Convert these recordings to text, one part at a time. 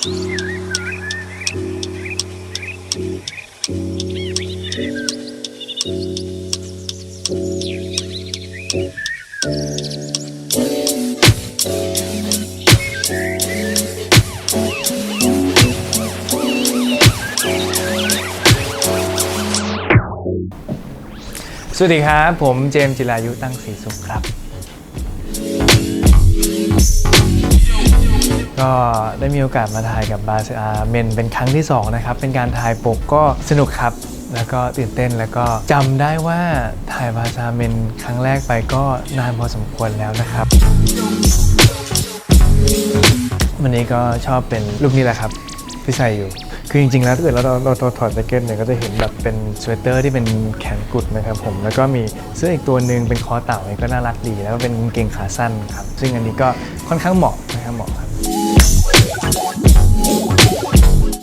สวัสดีครับ ผมเจมส์จิรายุตั้งศรีสุขครับ ก็ได้มีโอกาสมาถ่ายกับบาสอาเมนเป็นครั้งที่ 2 นะครับ เป็นการถ่ายปกก็สนุกครับ แล้วก็ตื่นเต้นแล้วก็จำได้ว่าถ่ายบาสอาเมนครั้งแรกไปก็นานพอสมควรแล้วนะครับ วันนี้ก็ชอบเป็นรูปนี้แหละครับที่ใส่อยู่คือจริงๆ แล้วถ้าเกิดเราเราเราถอดแจ็คเก็ตเนี่ยก็จะเห็นแบบเป็นสเวตเตอร์ที่เป็นแขนกุดนะครับผม แล้วก็มีเสื้ออีกตัวหนึ่งเป็นคอเต่าเนี่ยก็น่ารักดี แล้วก็เป็นกางเกงขาสั้นครับ ซึ่งอันนี้ก็ค่อนข้างเหมาะนะครับเหมาะครับ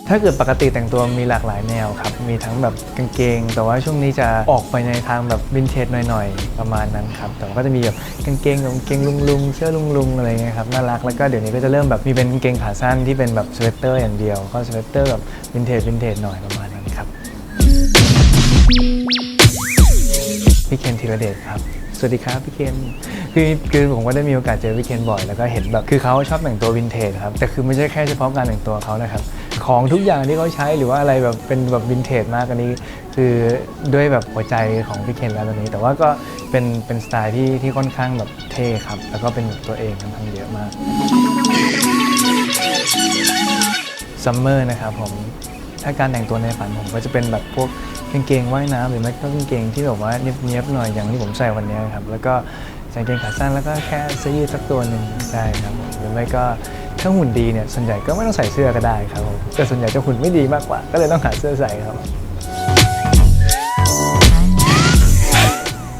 ถ้าเกิดปกติแต่งตัวมีหลากหลายแนวครับ มีทั้งแบบกางเกง แต่ว่าช่วงนี้จะออกไปในทางแบบวินเทจหน่อยๆ ประมาณนั้นครับ แต่ก็จะมีแบบกางเกงกับกางเกงลุงๆ เสื้อลุงๆ อะไรเงี้ยครับ น่ารัก แล้วก็เดี๋ยวนี้ก็จะเริ่มแบบมีเป็นกางเกงขาสั้นที่เป็นแบบสเวตเตอร์อย่างเดียว ก็สเวตเตอร์แบบวินเทจวินเทจหน่อยประมาณนั้นครับ พี่เคนธีรเดชครับ สวัสดีครับพี่เคนคือคือผมก็ได้มีโอกาสเจอพี่เคนบ่อยแล้วก็เห็นแบบคือเขาชอบแต่งตัววินเทจครับแต่คือไม่ใช่แค่เฉพาะการแต่งตัวเขานะครับของทุกอย่างที่เขาใช้หรือว่าอะไรแบบเป็นแบบวินเทจมากอันนี้ คือด้วยแบบหัวใจของพี่เคนแล้วตอนนี้ แต่ว่าก็เป็นเป็นสไตล์ที่ที่ค่อนข้างแบบเท่ครับ แล้วก็เป็นตัวเองค่อนข้างเยอะมากซัมเมอร์นะครับผม ถ้าการแต่งตัวในฝันผมก็จะเป็นแบบพวกกางเกงว่ายน้ำหรือไม่ก็กางเกงที่แบบว่าเนี้ยบๆหน่อยอย่างที่ผมใส่วันนี้ครับแล้วก็ใส่กางเกงขาสั้นแล้วก็แค่เสื้อยืดสักตัวหนึ่งใช่ครับผมหรือไม่ก็ถ้าหุ่นดีเนี่ยส่วนใหญ่ก็ไม่ต้องใส่เสื้อก็ได้ครับผมแต่ส่วนใหญ่จะหุ่นไม่ดีมากกว่า ก็เลยต้องหาเสื้อใส่ครับ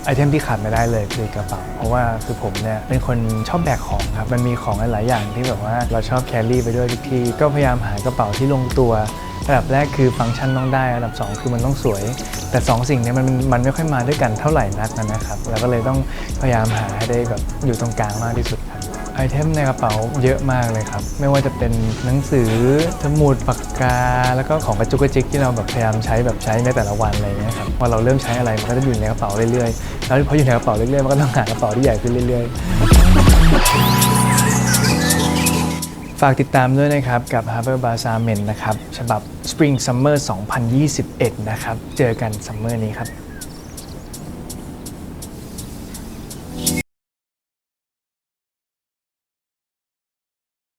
ไอเทมที่ขาดไม่ได้เลยคือกระเป๋า เพราะว่าคือผมเนี่ยเป็นคนชอบแบกของครับ มันมีของหลายๆอย่างที่แบบว่าเราชอบแครี่ไปด้วยทุกที่ก็พยายามหากระเป๋าที่ลงตัว ระดับแรกคือฟังก์ชันต้องได้ระดับ 2 คือมันต้องสวย แต่ 2 สิ่งนี้มันมันไม่ค่อยมาด้วยกันเท่าไหร่นักนะครับแล้วก็เลยต้องพยายามหาให้ได้แบบอยู่ตรงกลางมากที่สุดครับไอเทมในกระเป๋าเยอะมากเลยครับ ไม่ว่าจะเป็นหนังสือสมุดปากกา แล้วก็ของกระจุกกระจิกที่เราแบบพยายามใช้แบบใช้ในแต่ละวันอะไรอย่างเงี้ยครับพอเราเริ่มใช้อะไรมันก็จะอยู่ในกระเป๋าเรื่อยๆแล้วพออยู่ในกระเป๋าเรื่อยๆมันก็ต้องหากระเป๋าที่ใหญ่ขึ้นเรื่อยๆ ฝากติดตามด้วยนะครับ กับ Harbor Bazaar Men นะครับ ฉบับ Spring Summer 2021 นะครับ เจอกันซัมเมอร์นี้ครับ